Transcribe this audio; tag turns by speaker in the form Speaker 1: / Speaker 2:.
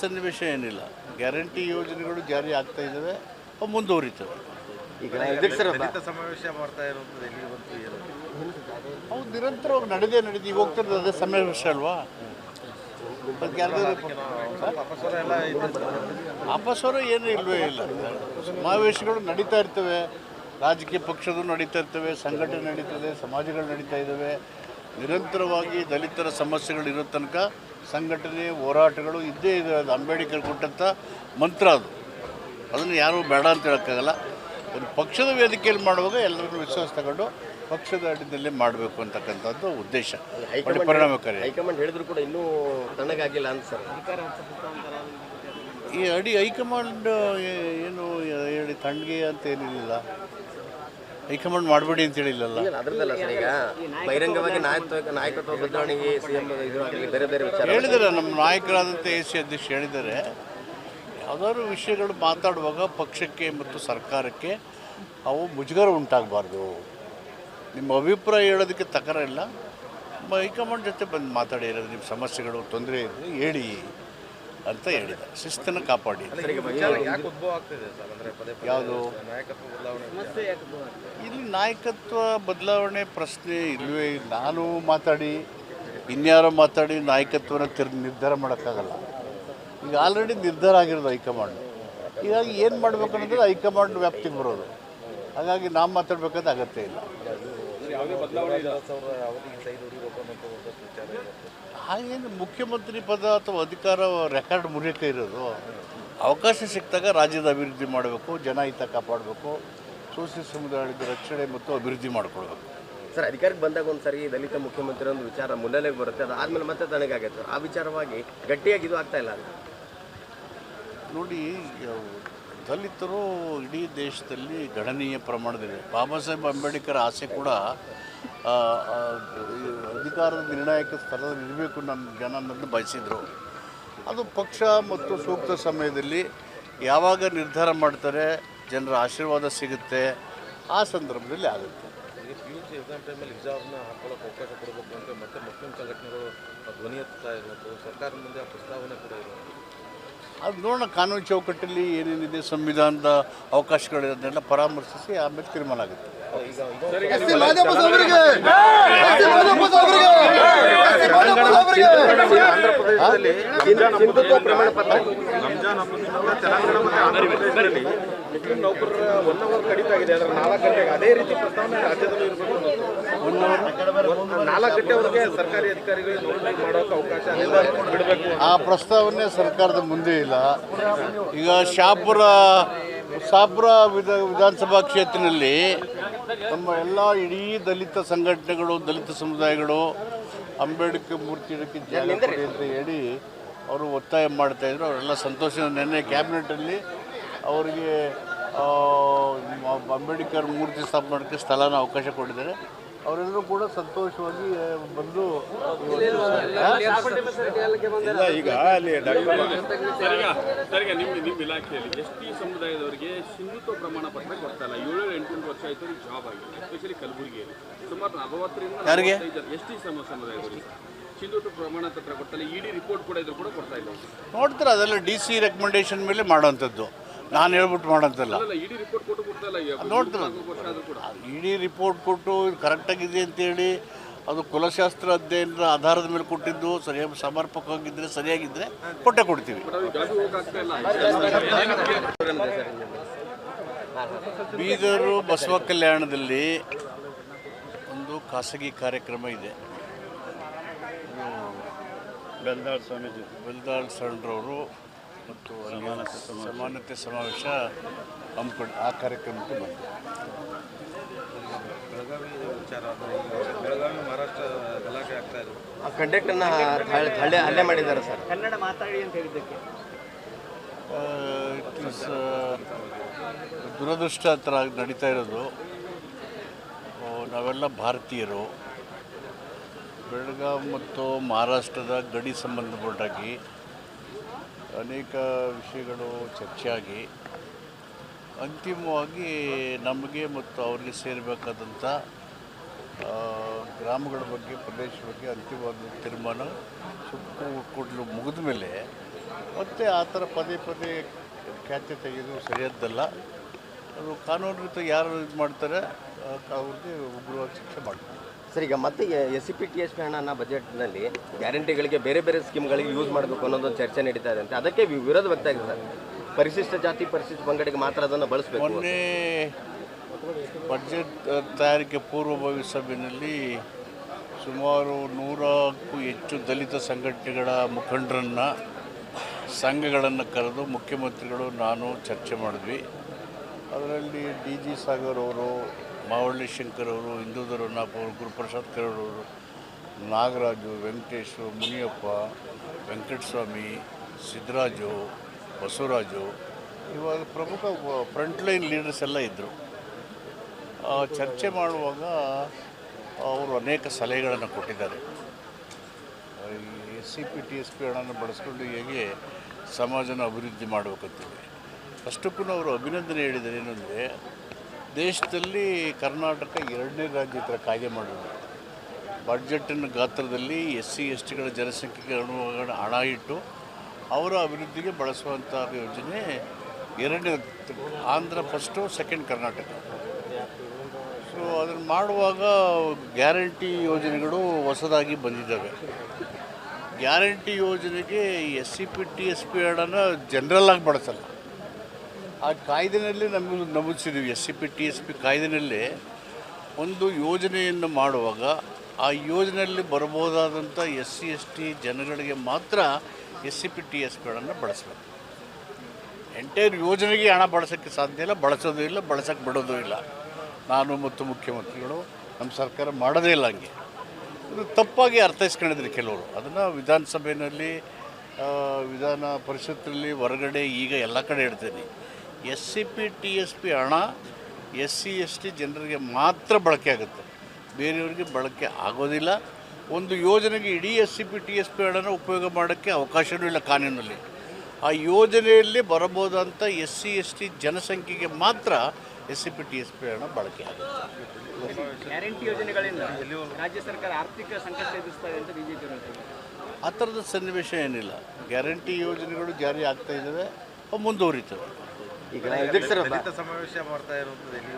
Speaker 1: ಸನ್ನಿವೇಶ ಏನಿಲ್ಲ. ಗ್ಯಾರಂಟಿ ಯೋಜನೆಗಳು ಜಾರಿ ಆಗ್ತಾ ಇದ್ದಾವೆ ಅವು ಮುಂದುವರಿತವೆ.
Speaker 2: ಈಗ
Speaker 3: ಸಮಾವೇಶ ಮಾಡ್ತಾ ಬಂತು
Speaker 1: ಅವು ನಿರಂತರವಾಗಿ ನಡೆದೇ ನಡೆದು ಈಗ ಹೋಗ್ತಿರೋದು ಅದೇ ಸಮಾವೇಶ ಅಲ್ವಾ?
Speaker 3: ಅಪಸ್ವರ
Speaker 1: ಇಲ್ವೇ ಏನೂ ಇಲ್ಲವೇ ಇಲ್ಲ. ಸಮಾವೇಶಗಳು ನಡೀತಾ ಇರ್ತವೆ. ರಾಜಕೀಯ ಪಕ್ಷಗಳು ನಡೀತಾ ಇರ್ತವೆ. ಸಂಘಟನೆ ನಡೀತದೆ. ಸಮಾಜಗಳು ನಡೀತಾ ಇದ್ದಾವೆ ನಿರಂತರವಾಗಿ ದಲಿತರ ಸಮಸ್ಯೆಗಳು ಇರೋ ತನಕ ಸಂಘಟನೆ ಹೋರಾಟಗಳು ಇದ್ದೇ ಇದೆ. ಅದು ಅಂಬೇಡ್ಕರ್ ಕೊಟ್ಟಂಥ ಮಂತ್ರ ಅದು. ಅದನ್ನು ಯಾರೂ ಬೇಡ ಅಂತ ಹೇಳೋಕ್ಕಾಗಲ್ಲ. ಒಂದು ಪಕ್ಷದ ವೇದಿಕೆಯಲ್ಲಿ ಮಾಡುವಾಗ ಎಲ್ಲರನ್ನು ವಿಶ್ವಾಸ ತಗೊಂಡು ಪಕ್ಷದ ಅಡಿನಲ್ಲಿ ಮಾಡಬೇಕು ಅಂತಕ್ಕಂಥದ್ದು ಉದ್ದೇಶ. ಪರಿಣಾಮಕಾರಿ.
Speaker 2: ಹೈಕಮಾಂಡ್ ಹೇಳಿದ್ರು ಕೂಡ ಇನ್ನೂ ತಣ್ಣಗಾಗಿಲ್ಲ ಅಂತ ಸರ್
Speaker 1: ಈ ಅಡಿ ಹೈಕಮಾಂಡ್ ಏನು ಹೇಳಿ ತಣ್ಣಗೆ ಅಂತ ಏನಿಲ್ಲ. ಹೈಕಮಾಂಡ್ ಮಾಡಬೇಡಿ ಅಂತ ಹೇಳಿಲ್ಲಲ್ಲ.
Speaker 2: ಈಗ ಅದ್ರದ್ದಲ್ಲ ಸರ್ ಈಗ ಬಹಿರಂಗವಾಗಿ ನಾಯಕತ್ವ ನಾಯಕತ್ವ ಬದಲಾವಣೆಗೆ ಸಿಎಂ ಇದು ಆಗಲಿ ಬೇರೆ ಬೇರೆ ವಿಚಾರ.
Speaker 1: ಹೇಳಿದ್ದಾರೆ ನಮ್ಮ ನಾಯಕರಾದಂಥ ಎ ಸಿ ಅಧ್ಯಕ್ಷ ಹೇಳಿದ್ದಾರೆ. ಯಾವ್ದಾದ್ರು ವಿಷಯಗಳು ಮಾತಾಡುವಾಗ ಪಕ್ಷಕ್ಕೆ ಮತ್ತು ಸರ್ಕಾರಕ್ಕೆ ಅವು ಮುಜುಗರ ಉಂಟಾಗಬಾರ್ದು. ನಿಮ್ಮ ಅಭಿಪ್ರಾಯ ಹೇಳೋದಕ್ಕೆ ತಕರ ಇಲ್ಲ ಹೈಕಮಾಂಡ್ ಜೊತೆ ಬಂದು ಮಾತಾಡಿ ಇರೋದು ನಿಮ್ಮ ಸಮಸ್ಯೆಗಳು ತೊಂದರೆ ಇದ್ದರೆ ಹೇಳಿ. ಅಂತ ಹೇಳಿದೆ ಶಿಸ್ತನ್ನು ಕಾಪಾಡಿ.
Speaker 3: ವಿಚಾರ ಯಾಕೆ ಉದ್ಭವ ಆಗ್ತಿದೆ ಸರ್? ಅಂದ್ರೆ ಪದೇ ಪದೇ
Speaker 1: ಯಾವುದು?
Speaker 3: ನಾಯಕತ್ವ ಬದಲಾವಣೆ
Speaker 1: ಇಲ್ಲಿ ನಾಯಕತ್ವ ಬದಲಾವಣೆ ಪ್ರಶ್ನೆ ಇಲ್ಲವೇ ಇಲ್ಲ. ನಾನು ಮಾತಾಡಿ ಇನ್ಯಾರೋ ಮಾತಾಡಿ ನಾಯಕತ್ವನ ತಿರ್ ನಿರ್ಧಾರ ಮಾಡೋಕ್ಕಾಗಲ್ಲ. ಈಗ ಆಲ್ರೆಡಿ ನಿರ್ಧಾರ ಆಗಿರೋದು ಹೈಕಮಾಂಡ್. ಹೀಗಾಗಿ ಏನು ಮಾಡಬೇಕು ಅನ್ನೋದು ಹೈಕಮಾಂಡ್ ವ್ಯಾಪ್ತಿಗೆ ಬರೋದು. ಹಾಗಾಗಿ ನಾವು ಮಾತಾಡ್ಬೇಕಾದ ಅಗತ್ಯ ಇಲ್ಲ. ಹಾಗೇನು ಮುಖ್ಯಮಂತ್ರಿ ಪದ ಅಥವಾ ಅಧಿಕಾರ ರೆಕಾರ್ಡ್ ಮುರಿಯುತ್ತೆ ಇರೋದು ಅವಕಾಶ ಸಿಕ್ಕಿದಾಗ ರಾಜ್ಯದ ಅಭಿವೃದ್ಧಿ ಮಾಡಬೇಕು ಜನಹಿತ ಕಾಪಾಡಬೇಕು ಸೋಷಿಯಲ್ ಸಮುದಾಯದ ರಕ್ಷಣೆ ಮತ್ತು ಅಭಿವೃದ್ಧಿ ಮಾಡಿಕೊಳ್ಬೇಕು.
Speaker 2: ಸರ್ ಅಧಿಕಾರಕ್ಕೆ ಬಂದಾಗ ಒಂದು ಸರಿ ದಲಿತ ಮುಖ್ಯಮಂತ್ರಿ ಒಂದು ವಿಚಾರ ಮುನ್ನೆಲೆಗೆ ಬರುತ್ತೆ ಅದಾದ್ಮೇಲೆ ಮತ್ತೆ ತನಗಾಗತ್ತೆ. ಸರ್ ಆ ವಿಚಾರವಾಗಿ ಗಟ್ಟಿಯಾಗಿ ಇದು ಆಗ್ತಾ ಇಲ್ಲ.
Speaker 1: ನೋಡಿ ದಲಿತರು ಇಡೀ ದೇಶದಲ್ಲಿ ಗಣನೀಯ ಪ್ರಮಾಣದಲ್ಲಿ ಬಾಬಾ ಸಾಹೇಬ್ ಅಂಬೇಡ್ಕರ್ ಆಸೆ ಕೂಡ ಅಧಿಕಾರದ ನಿರ್ಣಾಯಕ ಸ್ಥಳದಲ್ಲಿ ಇರಬೇಕು ನನ್ನ ಜನ ನನ್ನ ಬಯಸಿದರು. ಅದು ಪಕ್ಷ ಮತ್ತು ಸೂಕ್ತ ಸಮಯದಲ್ಲಿ ಯಾವಾಗ ನಿರ್ಧಾರ ಮಾಡ್ತಾರೆ, ಜನರ ಆಶೀರ್ವಾದ ಸಿಗುತ್ತೆ, ಆ ಸಂದರ್ಭದಲ್ಲಿ ಆಗುತ್ತೆ.
Speaker 3: ಎಕ್ಸಾಮ್ ಮತ್ತೆ ಧ್ವನಿ ಮುಂದೆ ಪ್ರಸ್ತಾವನೆ ಕೂಡ ಇರೋದು.
Speaker 1: ಅದು ನೋಡೋಣ ಕಾನೂನು ಚೌಕಟ್ಟಲ್ಲಿ ಏನೇನಿದೆ ಸಂವಿಧಾನದ ಅವಕಾಶಗಳಿರೋದನ್ನೆಲ್ಲ ಪರಾಮರ್ಶಿಸಿ ಆಮೇಲೆ ತೀರ್ಮಾನ ಆಗುತ್ತೆ.
Speaker 3: ಈಗ ಇದು ಆಂಧ್ರಪ್ರದೇಶದಲ್ಲಿ
Speaker 2: ಹಿಂದುತ್ವ ಪ್ರಮಾಣ ಪತ್ರ
Speaker 3: ರಂಜಾನ್ ಹಬ್ಬದಿಂದ ತೆಲಂಗಾಣ ಮತ್ತು ಆಂಧ್ರಪ್ರದೇಶದಲ್ಲಿ ಮುಸ್ಲಿಂ ನೌಕರರ ಒನ್ ಅವರ್ ಕಡಿತ ಆಗಿದೆ. ಅದರ ನಾಲ್ಕು ಗಂಟೆಗೆ ಅದೇ ರೀತಿ ಪ್ರಸ್ತಾವನೆ ರಾಜ್ಯದಲ್ಲಿ ಇರಬೇಕು ಅನ್ನೋದು ನಾಲ್ಕು ಗಂಟೆವರೆಗೆ ಸರ್ಕಾರಿ ಅಧಿಕಾರಿಗಳಿಗೆ ನೌಕರಿ ಮಾಡೋಕೆ ಅವಕಾಶ ಬಿಡಬೇಕು.
Speaker 1: ಆ ಪ್ರಸ್ತಾವನೆ ಸರ್ಕಾರದ ಮುಂದೆ ಇಲ್ಲ. ಈಗ ಶಾಪುರ ಶಾಪುರ ವಿಧ ವಿಧಾನಸಭಾ ಕ್ಷೇತ್ರದಲ್ಲಿ ನಮ್ಮ ಎಲ್ಲ ಇಡೀ ದಲಿತ ಸಂಘಟನೆಗಳು ದಲಿತ ಸಮುದಾಯಗಳು ಅಂಬೇಡ್ಕರ್ ಮೂರ್ತಿ ಇಡಕ್ಕೆ ಜಾಗ ಕೊಡಿ ಅಂತ ಹೇಳಿ ಅವರು ಒತ್ತಾಯ ಮಾಡ್ತಾಯಿದ್ರು ಅವರೆಲ್ಲ ಸಂತೋಷ ನಿನ್ನೆ ಕ್ಯಾಬಿನೆಟಲ್ಲಿ ಅವರಿಗೆ ಅಂಬೇಡ್ಕರ್ ಮೂರ್ತಿ ಸ್ಥಾಪನೆ ಮಾಡೋಕ್ಕೆ ಸ್ಥಳನ ಅವಕಾಶ ಕೊಟ್ಟಿದ್ದಾರೆ. ಅವರೆಲ್ಲರೂ ಕೂಡ ಸಂತೋಷವಾಗಿ ಬಂದು
Speaker 3: ಇಲ್ಲ ಈಗ ಅಲ್ಲಿ
Speaker 4: ನಿಮ್ಮ ನಿಮ್ಮ ಇಲಾಖೆಯಲ್ಲಿ ಎಸ್ ಟಿ ಸಮುದಾಯದವರಿಗೆ ಸಿಂಧುತ್ವ ಪ್ರಮಾಣ ಪತ್ರ ಕೊಡ್ತಾ ಇಲ್ಲ. ಏಳು ಎಂಟು ವರ್ಷ ಆಯಿತು ಜಾಬ್ ಆಗಿದೆ ಎಸ್ಪೆಷಲಿ ಕಲಬುರಗಿಯಲ್ಲಿ. ಸುಮಾರು ನಲವತ್ತರಿಂದ? ಎಸ್ ಟಿ ಸಮ ಸಮುದಾಯದವರಿಗೆ ಸಿಂಧುತ್ವ ಪ್ರಮಾಣ ಪತ್ರ ಕೊಡ್ತಾ ಇಲ್ಲ. ಇಡಿ ರಿಪೋರ್ಟ್ ಕೂಡ ಇದ್ರು ಕೂಡ ಕೊಡ್ತಾ ಇಲ್ಲ
Speaker 1: ನೋಡ್ತಾರೆ ಅದೆಲ್ಲ ಡಿ ಸಿ ರೆಕಮೆಂಡೇಶನ್ ಮೇಲೆ ಮಾಡುವಂಥದ್ದು. ನಾನು ಹೇಳ್ಬಿಟ್ಟು ಮಾಡೋಂಥಲ್ಲ
Speaker 4: ಇಡಿ ರಿಪೋರ್ಟ್ ಕೊಟ್ಟು ಕೂಡ.
Speaker 1: ಇಡೀ ರಿಪೋರ್ಟ್ ಕೊಟ್ಟು ಇದು ಕರೆಕ್ಟಾಗಿದೆ ಅಂತೇಳಿ ಅದು ಕುಲಶಾಸ್ತ್ರ ಅಧ್ಯಯನದ ಆಧಾರದ ಮೇಲೆ ಕೊಟ್ಟಿದ್ದು ಸರಿಯಾಗಿ ಸಮರ್ಪಕವಾಗಿದ್ದರೆ ಸರಿಯಾಗಿದ್ದರೆ ಕೊಟ್ಟೆ ಕೊಡ್ತೀವಿ. ಬೀದರು ಬಸವ ಕಲ್ಯಾಣದಲ್ಲಿ ಒಂದು ಖಾಸಗಿ ಕಾರ್ಯಕ್ರಮ ಇದೆ. ಬೆಲ್ದಾಳ್ ಸ್ವಾಮೀಜಿ. ಬೆಲ್ದಾಳ್ ಸಣ್ರವರು ಮತ್ತು ಸಮಾನತೆ ಸಮಾವೇಶ. ಹಮ್ಮಿಕೊಂಡು ಆ ಕಾರ್ಯಕ್ರಮಕ್ಕೆ ಬಂದೆ.
Speaker 3: ಬೆಳಗಾವಿ ವಿಚಾರ. ಬೆಳಗಾವಿ ಮಹಾರಾಷ್ಟ್ರ ಗಲಾಟೆ ಆಗ್ತಾ ಇದೆ.
Speaker 2: ಆ ಕಂಡಕ್ಟರ್ನ ಹಲ್ಲೆ ಹಲ್ಲೆ ಮಾಡಿದ್ದಾರೆ ಸರ್?
Speaker 1: ಇಟ್ ಇಸ್ ದುರದೃಷ್ಟ ಆ ಥರ ನಡೀತಾ ಇರೋದು. ನಾವೆಲ್ಲ ಭಾರತೀಯರು. ಬೆಳಗಾವಿ ಮತ್ತು ಮಹಾರಾಷ್ಟ್ರದ ಗಡಿ ಸಂಬಂಧಪಟ್ಟಾಗಿ ಅನೇಕ ವಿಷಯಗಳು ಚರ್ಚೆಯಾಗಿ, ಅಂತಿಮವಾಗಿ ನಮಗೆ ಮತ್ತು ಅವರಿಗೆ ಸೇರಬೇಕಾದಂಥ ಗ್ರಾಮಗಳ ಬಗ್ಗೆ ಪ್ರದೇಶ ಬಗ್ಗೆ ಅಂತಿಮವಾದ ತೀರ್ಮಾನ ಸುಪ್ರೀಂ ಮುಗಿದ ಮೇಲೆ ಮತ್ತು ಆ ಥರ ಪದೇ ಪದೇ ಖ್ಯಾತೆ ತೆಗೆದು ಸರಿಯದ್ದಲ್ಲ. ಅದು ಕಾನೂನು ರೀತಿ ಯಾರು ಇದು ಮಾಡ್ತಾರೆ ಅವ್ರಿಗೆ ಉಗ್ರವಾಗಿ ಶಿಕ್ಷೆ ಮಾಡ್ತಾರೆ.
Speaker 2: ಸರ್, ಈಗ ಮತ್ತೆ S C P T S ಹಣನ ಬಜೆಟ್ನಲ್ಲಿ ಗ್ಯಾರಂಟಿಗಳಿಗೆ ಬೇರೆ ಬೇರೆ ಸ್ಕೀಮ್ಗಳಿಗೆ ಯೂಸ್ ಮಾಡಬೇಕು ಅನ್ನೋದೊಂದು ಚರ್ಚೆ ನಡೀತಾ ಇದೆ ಅಂತ. ಅದಕ್ಕೆ ವಿರೋಧ ವ್ಯಕ್ತ ಆಗಿದೆ ಸರ್. ಪರಿಶಿಷ್ಟ ಜಾತಿ, ಪರಿಶಿಷ್ಟ ಪಂಗಡಿಗೆ ಮಾತ್ರ ಅದನ್ನು ಬಳಸಬೇಕು
Speaker 1: ಬಜೆಟ್ ತಯಾರಿಕೆ ಪೂರ್ವಭಾವಿ ಸಭೆಯಲ್ಲಿ ಸುಮಾರು ನೂರಕ್ಕೂ ಹೆಚ್ಚು ದಲಿತ ಸಂಘಟನೆಗಳ ಮುಖಂಡರನ್ನು, ಸಂಘಗಳನ್ನು ಕರೆದು ಮುಖ್ಯಮಂತ್ರಿಗಳು ನಾನು ಚರ್ಚೆ ಮಾಡಿದ್ವಿ. ಅದರಲ್ಲಿ ಡಿ ಜಿ ಸಾಗರ್ ಅವರು ಮಾವಳ್ಳಿ ಶಂಕರ್ ಅವರು ಹಿಂದೂ ಧರ್ಮನಾಥ್ ಅವರು, ಗುರುಪ್ರಸಾದ್ ಕರಡವರು ನಾಗರಾಜು, ವೆಂಕಟೇಶ್, ಮುನಿಯಪ್ಪ, ವೆಂಕಟಸ್ವಾಮಿ ಸಿದ್ದರಾಜು ಬಸವರಾಜು, ಇವಾಗ ಪ್ರಮುಖ ಫ್ರಂಟ್ ಲೈನ್ ಲೀಡರ್ಸ್ ಎಲ್ಲ ಇದ್ದರು ಚರ್ಚೆ ಮಾಡುವಾಗ ಅವರು ಅನೇಕ ಸಲಹೆಗಳನ್ನು ಕೊಟ್ಟಿದ್ದಾರೆ. S C P T S P ಹಣನ ಬಳಸ್ಕೊಂಡು ಹೇಗೆ ಸಮಾಜನ ಅಭಿವೃದ್ಧಿ ಮಾಡಬೇಕಂತೇಳಿ ಅಷ್ಟಕ್ಕೂ ಅವರು ಅಭಿನಂದನೆ ಹೇಳಿದ್ದಾರೆ ಏನಂದರೆ ದೇಶದಲ್ಲಿ ಕರ್ನಾಟಕ ಎರಡನೇ ರಾಜ್ಯ ಥರ ಕಾಯ್ದೆ ಮಾಡಿದ್ರು ಬಡ್ಜೆಟ್ಟಿನ ಗಾತ್ರದಲ್ಲಿ ಎಸ್ ಸಿ ಎಸ್ ಟಿಗಳ ಜನಸಂಖ್ಯೆಗೆ ಅನುಗುಣ ಹಣ ಇಟ್ಟು ಅವರ ಅಭಿವೃದ್ಧಿಗೆ ಬಳಸುವಂಥ ಯೋಜನೆ ಎರಡನೇ Andhra first second Karnataka. So ಅದನ್ನು ಮಾಡುವಾಗ ಗ್ಯಾರಂಟಿ ಯೋಜನೆಗಳು ಹೊಸದಾಗಿ ಬಂದಿದ್ದಾವೆ. ಗ್ಯಾರಂಟಿ ಯೋಜನೆಗೆ S C P, T, S P ಹಣನ ಜನರಲ್ ಆಗಿ ಬಳಸಲ್ಲ. ಆ ಕಾಯ್ದೆನಲ್ಲಿ ನಮಗೆ ನಮೂದಿಸಿದ್ದೀವಿ S C P, T S P ಕಾಯ್ದೆನಲ್ಲಿ. ಒಂದು ಯೋಜನೆಯನ್ನು ಮಾಡುವಾಗ ಆ ಯೋಜನೆಯಲ್ಲಿ ಬರಬಹುದಾದಂಥ ಎಸ್ ಸಿ, ಎಸ್ ಟಿ ಜನಗಳಿಗೆ ಮಾತ್ರ S C P, T S ಪಿಗಳನ್ನು ಬಳಸಬೇಕು. ಎಂಟೈರ್ ಯೋಜನೆಗೆ ಹಣ ಬಳಸೋಕ್ಕೆ ಸಾಧ್ಯ ಇಲ್ಲ, ಬಳಸೋದು ಇಲ್ಲ, ಬಳಸೋಕ್ಕೆ ಬಿಡೋದೂ ಇಲ್ಲ. ನಾನು ಮತ್ತು ಮುಖ್ಯಮಂತ್ರಿಗಳು, ನಮ್ಮ ಸರ್ಕಾರ ಮಾಡೋದೇ ಇಲ್ಲ ಹಂಗೆ. ಇದು ತಪ್ಪಾಗಿ ಅರ್ಥೈಸ್ಕೊಂಡಿದ್ರು ಕೆಲವರು. ಅದನ್ನು ವಿಧಾನಸಭೆಯಲ್ಲಿ ವಿಧಾನ ಪರಿಷತ್ತಿನಲ್ಲಿ ಹೊರಗಡೆ ಈಗ ಎಲ್ಲ ಕಡೆ ಹೇಳ್ತೇನೆ. S C P T S P ಹಣ ಎಸ್ ಸಿ ಎಸ್ ಟಿ ಜನರಿಗೆ ಮಾತ್ರ ಬಳಕೆ ಆಗುತ್ತೆ. ಬೇರೆಯವರಿಗೆ ಬಳಕೆ ಆಗೋದಿಲ್ಲ. ಒಂದು ಯೋಜನೆಗೆ ಇಡೀ S C P T S P ಹಣನ ಉಪಯೋಗ ಮಾಡೋಕ್ಕೆ ಅವಕಾಶವೂ ಇಲ್ಲ ಕಾನೂನಲ್ಲಿ. ಆ ಯೋಜನೆಯಲ್ಲಿ ಬರಬಹುದಂಥ ಎಸ್ ಸಿ ಎಸ್ ಟಿ ಜನಸಂಖ್ಯೆಗೆ ಮಾತ್ರ S C P T S P ಹಣ ಬಳಕೆ ಆಗುತ್ತೆ.
Speaker 5: ಗ್ಯಾರಂಟಿ ಯೋಜನೆಗಳಿಂದ ರಾಜ್ಯ ಸರ್ಕಾರ ಆರ್ಥಿಕ ಸಂಕಷ್ಟ ಅಂತ ಬಿಜೆಪಿ
Speaker 1: ಆ ಥರದ ಸನ್ನಿವೇಶ ಏನಿಲ್ಲ. ಗ್ಯಾರಂಟಿ ಯೋಜನೆಗಳು ಜಾರಿ ಆಗ್ತಾ ಇದ್ದಾವೆ. ಮುಂದುವರಿತವೆ.
Speaker 2: ಈಗ
Speaker 3: ಸಮಾವೇಶ ಮಾಡ್ತಾ ಇರುವಂಥದ್ದು ಎಲ್ಲಿ